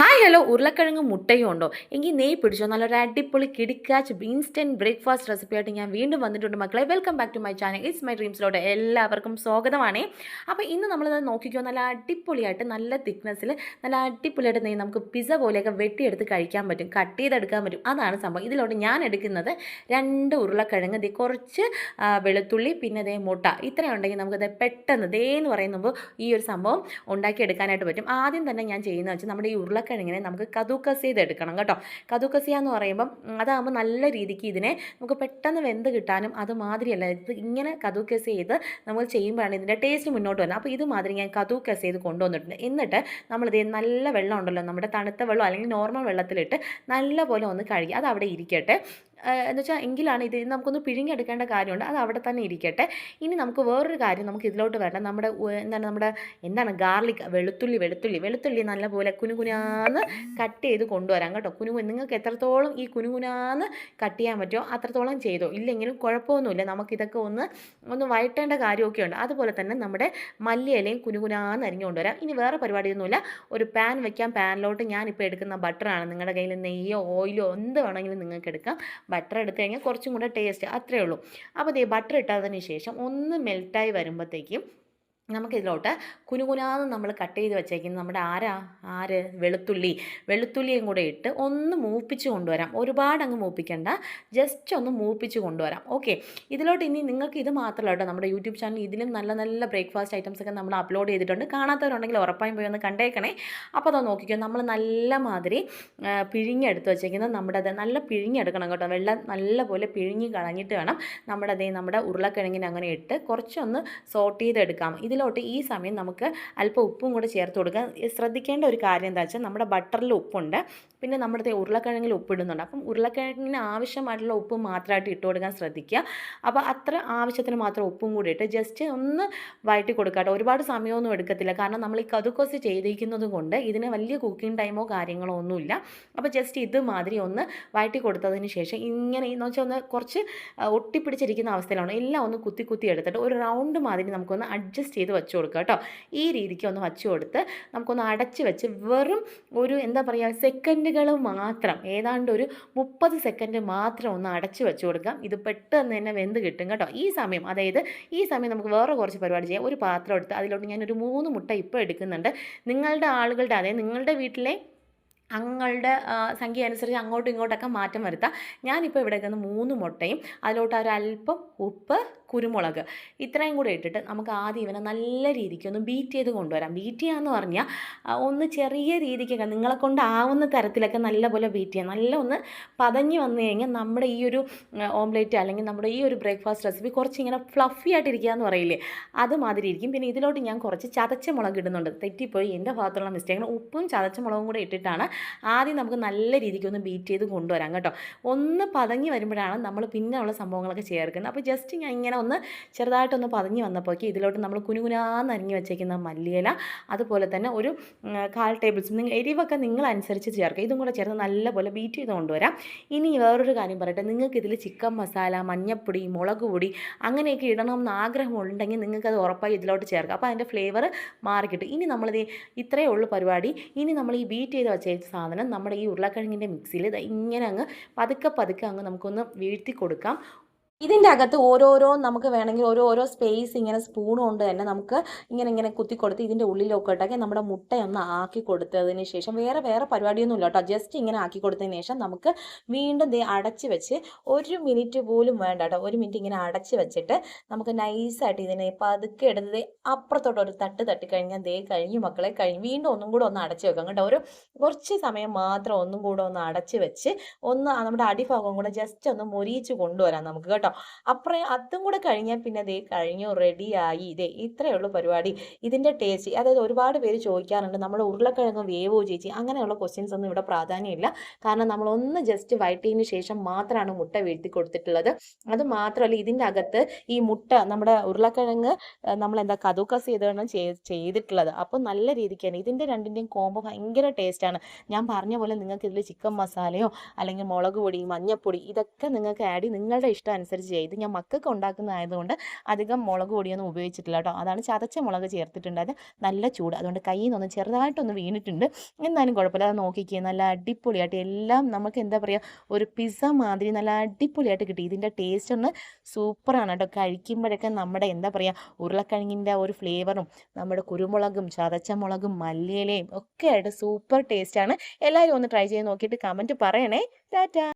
Hi hello. ഉരുളക്കിഴങ്ങ് മുട്ടയും ഉണ്ടോ? എങ്കിൽ നെയ് പിടിച്ചോ. നല്ലൊരു അടിപൊളി കിടിക്കാച്ച് ഇൻസ്റ്റന്റ് ബ്രേക്ക്ഫാസ്റ്റ് റെസിപ്പി ആയിട്ട് ഞാൻ വീണ്ടും വന്നിട്ടുണ്ട് മക്കളെ. Welcome back to my channel it's my ഡ്രീംസിലോട്ട് എല്ലാവർക്കും സ്വാഗതമാണ്. അപ്പോൾ ഇന്ന് നമ്മൾ നോക്കിക്കോ. നല്ല അടിപൊളിയായിട്ട് നല്ല തിക്നെസ്സിൽ നല്ല അടിപൊളിയായിട്ട് നെയ്യ് നമുക്ക് പിസ്സ പോലെയൊക്കെ വെട്ടിയെടുത്ത് കഴിക്കാൻ പറ്റും. കട്ട് ചെയ്തെടുക്കാൻ പറ്റും. അതാണ് സംഭവം. ഇതിലോട്ട് ഞാൻ എടുക്കുന്നത് രണ്ട് ഉരുളക്കിഴങ്ങ്. ദേ കുറച്ച് വെളുത്തുള്ളി പിന്നെ ദേ മുട്ട. ഇത്രയും ഉണ്ടെങ്കിൽ നമുക്കത് പെട്ടെന്ന് ദേ എന്ന് പറയുമ്പോൾ ഈ ഒരു സംഭവം ഉണ്ടാക്കിയെടുക്കാനായിട്ട് പറ്റും. ആദ്യം തന്നെ ഞാൻ ചെയ്യുന്നത് വെച്ചാൽ നമ്മുടെ ഈ ഉരുളക്കിഴങ്ങിനെ നമുക്ക് കതൂക്കസ് ചെയ്തെടുക്കണം കേട്ടോ. കതുക്കസിയ എന്ന് പറയുമ്പം അതാകുമ്പോൾ നല്ല രീതിക്ക് ഇതിനെ നമുക്ക് പെട്ടെന്ന് വെന്ത് കിട്ടാനും അത് മാതിരിയല്ല ഇത് ഇങ്ങനെ കതുക്കസ് ചെയ്ത് നമ്മൾ ചെയ്യുമ്പോഴാണ് ഇതിന്റെ ടേസ്റ്റ് മുന്നോട്ട് വരുന്നത്. അപ്പോൾ ഇത് മാതിരി ഞാൻ കതുക്കസ് ചെയ്ത് കൊണ്ടുവന്നിട്ടുണ്ട്. എന്നിട്ട് നമ്മളിത് നല്ല വെള്ളം ഉണ്ടല്ലോ നമ്മുടെ തണുത്ത വെള്ളം അല്ലെങ്കിൽ നോർമൽ വെള്ളത്തിലിട്ട് നല്ല പോലെ ഒന്ന് കഴുകി അത് അവിടെ ഇരിക്കട്ടെ. എന്ന് വെച്ചാൽ എങ്കിലാണ് ഇത് നമുക്കൊന്ന് പിഴിഞ്ഞെടുക്കേണ്ട കാര്യമുണ്ട്. അത് അവിടെ തന്നെ ഇരിക്കട്ടെ. ഇനി നമുക്ക് വേറൊരു കാര്യം നമുക്ക് ഇതിലോട്ട് വേണ്ട നമ്മുടെ എന്താണ് നമ്മുടെ എന്താണ് ഗാർലിക് വെളുത്തുള്ളി വെളുത്തുള്ളി. വെളുത്തുള്ളി നല്ലപോലെ കുനുകുനാന്ന് കട്ട് ചെയ്ത് കൊണ്ടുവരാം കേട്ടോ. കുനു നിങ്ങൾക്ക് എത്രത്തോളം ഈ കുനുകുനാന്ന് കട്ട് ചെയ്യാൻ പറ്റുമോ അത്രത്തോളം ചെയ്തോ. ഇല്ലെങ്കിലും കുഴപ്പമൊന്നുമില്ല. നമുക്കിതൊക്കെ ഒന്ന് ഒന്ന് വഴറ്റേണ്ട കാര്യമൊക്കെ ഉണ്ട് അതുപോലെ തന്നെ നമ്മുടെ മല്ലിയിലയും കുനുകുനാന്ന് അരിഞ്ഞു കൊണ്ടുവരാം. ഇനി വേറെ പരിപാടിയൊന്നുമില്ല. ഒരു പാൻ വെക്കാം. പാനിലോട്ട് ഞാനിപ്പോൾ എടുക്കുന്ന ബട്ടറാണ്. നിങ്ങളുടെ കയ്യിൽ നെയ്യോ ഓയിലോ എന്ത് വേണമെങ്കിലും നിങ്ങൾക്ക് എടുക്കാം. ബട്ടർ എടുത്തു കഴിഞ്ഞാൽ കുറച്ചും കൂടെ ടേസ്റ്റ് അത്രയേ ഉള്ളൂ. അപ്പോൾ ദേ ബട്ടർ ഇട്ടതിന് ശേഷം ഒന്ന് മെൽറ്റായി വരുമ്പോഴത്തേക്കും നമുക്കിതിലോട്ട് കുനുകുനാന്ന് നമ്മൾ കട്ട് ചെയ്ത് വെച്ചേക്കുന്നത് നമ്മുടെ ആരാ? ആര്? വെളുത്തുള്ളി. വെളുത്തുള്ളിയും കൂടെ ഇട്ട് ഒന്ന് മൂപ്പിച്ച് കൊണ്ടുവരാം. ഒരുപാട് അങ്ങ് മൂപ്പിക്കണ്ട. ജസ്റ്റ് ഒന്ന് മൂപ്പിച്ച് കൊണ്ടുവരാം. ഓക്കെ. ഇതിലോട്ട് ഇനി നിങ്ങൾക്ക് ഇത് മാത്രമല്ല കേട്ടോ നമ്മുടെ യൂട്യൂബ് ചാനൽ ഇതിലും നല്ല നല്ല ബ്രേക്ക്ഫാസ്റ്റ് ഐറ്റംസ് ഒക്കെ നമ്മൾ അപ്ലോഡ് ചെയ്തിട്ടുണ്ട്. കാണാത്തവരുണ്ടെങ്കിൽ ഉറപ്പായും പോയി ഒന്ന് കണ്ടേക്കണേ. അപ്പോൾ അത് നോക്കിക്കോ നമ്മൾ നല്ല മാതിരി പിഴിഞ്ഞെടുത്ത് വെച്ചേക്കുന്നത് നമ്മുടെ അത് നല്ല പിഴിഞ്ഞെടുക്കണം കേട്ടോ. വെള്ളം നല്ല പോലെ പിഴിഞ്ഞ് കളഞ്ഞിട്ട് വേണം നമ്മുടെ അതേ നമ്മുടെ ഉരുളക്കിഴങ്ങിന് അങ്ങനെ ഇട്ട് കുറച്ചൊന്ന് സോട്ട് ചെയ്തെടുക്കാം. ഇതിലോട്ട് ഈ സമയം നമുക്ക് അല്പം ഉപ്പും കൂടെ ചേർത്ത് കൊടുക്കാം ശ്രദ്ധിക്കേണ്ട ഒരു കാര്യം എന്താ വെച്ചാൽ നമ്മുടെ ബട്ടറിൽ ഉപ്പുണ്ട്. പിന്നെ നമ്മുടെ ഉരുളക്കിഴങ്ങിൽ ഉപ്പിടുന്നുണ്ട്. അപ്പം ഉരുളക്കിഴങ്ങിന് ആവശ്യമായിട്ടുള്ള ഉപ്പ് മാത്രമായിട്ട് ഇട്ട് കൊടുക്കാൻ ശ്രദ്ധിക്കുക. അപ്പോൾ അത്ര ആവശ്യത്തിന് മാത്രം ഉപ്പും കൂടി ഇട്ട് ജസ്റ്റ് ഒന്ന് വഴറ്റി കൊടുക്കാട്ടോ ഒരുപാട് സമയമൊന്നും എടുക്കത്തില്ല. കാരണം നമ്മൾ ഈ കതുക്കോസ് ചെയ്തിരിക്കുന്നത് കൊണ്ട് ഇതിന് വലിയ കുക്കിംഗ് ടൈമോ കാര്യങ്ങളോ ഒന്നുമില്ല. അപ്പോൾ ജസ്റ്റ് ഇതുമാതിരി ഒന്ന് വഴറ്റി കൊടുത്തതിന് ശേഷം ഇങ്ങനെ എന്ന് വെച്ചാൽ ഒന്ന് കുറച്ച് ഒട്ടിപ്പിടിച്ചിരിക്കുന്ന അവസ്ഥയിലാണ്. എല്ലാം ഒന്ന് കുത്തി കുത്തി എടുത്തിട്ട് ഒരു റൗണ്ട് മാതിരി നമുക്കൊന്ന് അഡ്ജസ്റ്റ് വെച്ച് കൊടുക്കുക കേട്ടോ. ഈ രീതിക്ക് ഒന്ന് വച്ച് കൊടുത്ത് നമുക്കൊന്ന് അടച്ച് വെച്ച് വെറും ഒരു എന്താ പറയുക സെക്കൻഡുകൾ മാത്രം ഏതാണ്ട് ഒരു മുപ്പത് സെക്കൻഡ് മാത്രം ഒന്ന് അടച്ച് വെച്ച് കൊടുക്കാം ഇത് പെട്ടെന്ന് തന്നെ വെന്ത് കിട്ടും കേട്ടോ. ഈ സമയം അതായത് ഈ സമയം നമുക്ക് വേറെ കുറച്ച് പരിപാടി ചെയ്യാം. ഒരു പാത്രം എടുത്ത് അതിലോട്ട് ഞാനൊരു മൂന്ന് മുട്ട ഇപ്പോൾ എടുക്കുന്നുണ്ട്. നിങ്ങളുടെ ആളുകളുടെ അതായത് നിങ്ങളുടെ വീട്ടിലെ അങ്ങളുടെ സംഖ്യ അനുസരിച്ച് അങ്ങോട്ടും ഇങ്ങോട്ടൊക്കെ മാറ്റം വരുത്താം. ഞാനിപ്പോൾ ഇവിടെ നിന്ന് മൂന്ന് മുട്ടയും അതിലോട്ട് ഒരല്പം ഉപ്പ് കുരുമുളക് ഇത്രയും കൂടെ ഇട്ടിട്ട് നമുക്ക് ആദ്യം ഇവനെ നല്ല രീതിക്ക് ഒന്ന് ബീറ്റ് ചെയ്ത് കൊണ്ടുവരാം. ബീറ്റ് ചെയ്യാന്ന് പറഞ്ഞാൽ ഒന്ന് ചെറിയ രീതിക്കൊക്കെ നിങ്ങളെ കൊണ്ടാവുന്ന തരത്തിലൊക്കെ നല്ല പോലെ ബീറ്റ് ചെയ്യാം. നല്ല ഒന്ന് പതഞ്ഞ് വന്നു കഴിഞ്ഞാൽ നമ്മുടെ ഈ ഒരു ഓംലേറ്റ് അല്ലെങ്കിൽ നമ്മുടെ ഈ ഒരു ബ്രേക്ക്ഫാസ്റ്റ് റെസിപ്പി കുറച്ച് ഇങ്ങനെ ഫ്ലഫി ആയിട്ടിരിക്കുക എന്ന് പറയില്ലേ? അതുമാതിരി ഇരിക്കും. പിന്നെ ഇതിലോട്ട് ഞാൻ കുറച്ച് ചതച്ച മുളക് ഇടുന്നുണ്ട്. തെറ്റിപ്പോയി. എന്റെ ഭാഗത്തുള്ള മിസ്റ്റേക്കാണ് ഉപ്പും ചതച്ച മുളകും കൂടെ ഇട്ടിട്ടാണ് ആദ്യം നമുക്ക് നല്ല രീതിക്ക് ഒന്ന് ബീറ്റ് ചെയ്ത് കൊണ്ടുവരാം കേട്ടോ. ഒന്ന് പതങ്ങി വരുമ്പോഴാണ് നമ്മൾ പിന്നെ ഉള്ള സംഭവങ്ങളൊക്കെ ചേർക്കുന്നത്. അപ്പോൾ ജസ്റ്റ് ഞാൻ ഇങ്ങനെ ഒന്ന് ചെറുതായിട്ടൊന്ന് പതങ്ങി വന്നപ്പോഴേക്ക് ഇതിലോട്ട് നമ്മൾ കുനുകുനാന്ന് അരിഞ്ഞ് വെച്ചേക്കുന്ന മല്ലിയില അതുപോലെ തന്നെ ഒരു കാൽ ടേബിൾ സ്പൂൺ നിങ്ങൾ എരിവൊക്കെ നിങ്ങളനുസരിച്ച് ചേർക്കുക. ഇതും കൂടെ ചേർത്ത് നല്ലപോലെ ബീറ്റ് ചെയ്ത് കൊണ്ടുവരാം. ഇനി വേറൊരു കാര്യം പറയട്ടെ. നിങ്ങൾക്ക് ഇതിൽ ചിക്കൻ മസാല മഞ്ഞപ്പൊടി മുളക് പൊടി അങ്ങനെയൊക്കെ ഇടണമെന്ന് ആഗ്രഹമുണ്ടെങ്കിൽ നിങ്ങൾക്ക് അത് ഉറപ്പായി ഇതിലോട്ട് ചേർക്കാം. അപ്പോൾ അതിന്റെ ഫ്ലേവർ മാറിക്കിട്ടും. ഇനി നമ്മളിത് ഇത്രയേ ഉള്ളൂ പരിപാടി. ഇനി നമ്മൾ ഈ ബീറ്റ് ചെയ്ത് വെച്ച സാധനം നമ്മുടെ ഈ ഉരുളക്കിഴങ്ങിന്റെ മിക്സിയിൽ ഇങ്ങനെ അങ്ങ് പതുക്കെ പതുക്കെ അങ്ങ് നമുക്കൊന്ന് വീഴ്ത്തി കൊടുക്കാം ഇതിന്റെ അകത്ത് ഓരോരോ നമുക്ക് വേണമെങ്കിൽ ഓരോരോ ഓരോ സ്പേസ് ഇങ്ങനെ സ്പൂൺ കൊണ്ട് തന്നെ നമുക്ക് ഇങ്ങനെ ഇങ്ങനെ കുത്തി കൊടുത്ത് ഇതിന്റെ ഉള്ളിലൊക്കെ നമ്മുടെ മുട്ടയൊന്ന് ആക്കി കൊടുത്തതിന് ശേഷം വേറെ വേറെ പരിപാടിയൊന്നുമില്ല കേട്ടോ. ജസ്റ്റ് ഇങ്ങനെ ആക്കി കൊടുത്തതിന് ശേഷം നമുക്ക് വീണ്ടും ദേ അടച്ച് വെച്ച് ഒരു മിനിറ്റ് പോലും വേണ്ട കേട്ടോ. ഒരു മിനിറ്റ് ഇങ്ങനെ അടച്ച് വെച്ചിട്ട് നമുക്ക് നൈസായിട്ട് ഇതിനെ പതുക്കെ എടുത്ത് അപ്പുറത്തോട്ട് ഒരു തട്ട് തട്ടി കഴിഞ്ഞാൽ ദേ കഴിഞ്ഞു മക്കളെ കഴിഞ്ഞു. വീണ്ടും ഒന്നും കൂടെ ഒന്ന് അടച്ച് വെക്കാം കേട്ടോ. ഒരു കുറച്ച് സമയം മാത്രം ഒന്നും കൂടെ ഒന്ന് അടച്ച് വെച്ച് ഒന്ന് നമ്മുടെ അടിഭാഗം കൂടെ ജസ്റ്റ് ഒന്ന് മൊരിയിച്ച് കൊണ്ടുവരാം നമുക്ക് കേട്ടോ. അപ്പുറം അതും കൂടെ കഴിഞ്ഞാൽ പിന്നെ ദേ കഴിഞ്ഞു റെഡിയായി ഇതേ ഇത്രയേ ഉള്ളൂ പരിപാടി. ഇതിന്റെ ടേസ്റ്റ് അതായത് ഒരുപാട് പേര് ചോദിക്കാറുണ്ട് നമ്മൾ ഉരുളക്കിഴങ്ങ് വേവോ ചേച്ചി? അങ്ങനെയുള്ള ക്വസ്റ്റ്യൻസ് ഒന്നും ഇവിടെ പ്രാധാന്യമില്ല. കാരണം നമ്മളൊന്ന് ജസ്റ്റ് വൈറ്റിന് ശേഷം മാത്രമാണ് മുട്ട വീഴ്ത്തി കൊടുത്തിട്ടുള്ളത്. അത് മാത്രമല്ല ഇതിന്റെ അകത്ത് ഈ മുട്ട നമ്മുടെ ഉരുളക്കിഴങ്ങ് നമ്മൾ എന്താ കതുക്കസ് ചെയ്താണ് ചെയ്തിട്ടുള്ളത്. അപ്പോൾ നല്ല രീതിക്കാണ്. ഇതിന്റെ രണ്ടിന്റെയും കോമ്പോ ഭയങ്കര ടേസ്റ്റാണ് ഞാൻ പറഞ്ഞ പോലെ നിങ്ങൾക്ക് ഇതിൽ ചിക്കൻ മസാലയോ അല്ലെങ്കിൽ മുളക് പൊടി മഞ്ഞപ്പൊടി ഇതൊക്കെ നിങ്ങൾക്ക് ആഡ് ചെയ്ത് നിങ്ങളുടെ ഇഷ്ടം അനുസരിച്ച് ചെയ്ത് ഞാൻ മക്കൾക്ക് ഉണ്ടാക്കുന്നതായതുകൊണ്ട് അധികം മുളക് പൊടിയൊന്നും ഉപയോഗിച്ചിട്ടില്ല കേട്ടോ. അതാണ് ചതച്ച മുളക് ചേർത്തിട്ടുണ്ടായത്. നല്ല ചൂട്. അതുകൊണ്ട് കയ്യിൽ നിന്നൊന്ന് ചെറുതായിട്ടൊന്ന് വീണിട്ടുണ്ട്. എന്നാലും കുഴപ്പമില്ല. അത് നോക്കിക്കുക നല്ല അടിപൊളിയായിട്ട് എല്ലാം നമുക്ക് എന്താ പറയുക ഒരു പിസ്സ മാതിരി നല്ല അടിപൊളിയായിട്ട് കിട്ടി. ഇതിന്റെ ടേസ്റ്റ് ഒന്ന് സൂപ്പറാണ് കേട്ടോ. കഴിക്കുമ്പോഴൊക്കെ നമ്മുടെ എന്താ പറയുക ഉരുളക്കിഴങ്ങിന്റെ ഒരു ഫ്ലേവറും നമ്മുടെ കുരുമുളകും ചതച്ച മുളകും മല്ലിയിലയും ഒക്കെ ആയിട്ട് സൂപ്പർ ടേസ്റ്റാണ് എല്ലാവരും ഒന്ന് ട്രൈ ചെയ്ത് നോക്കിയിട്ട് കമന്റ് പറയണേ. ടാറ്റാ.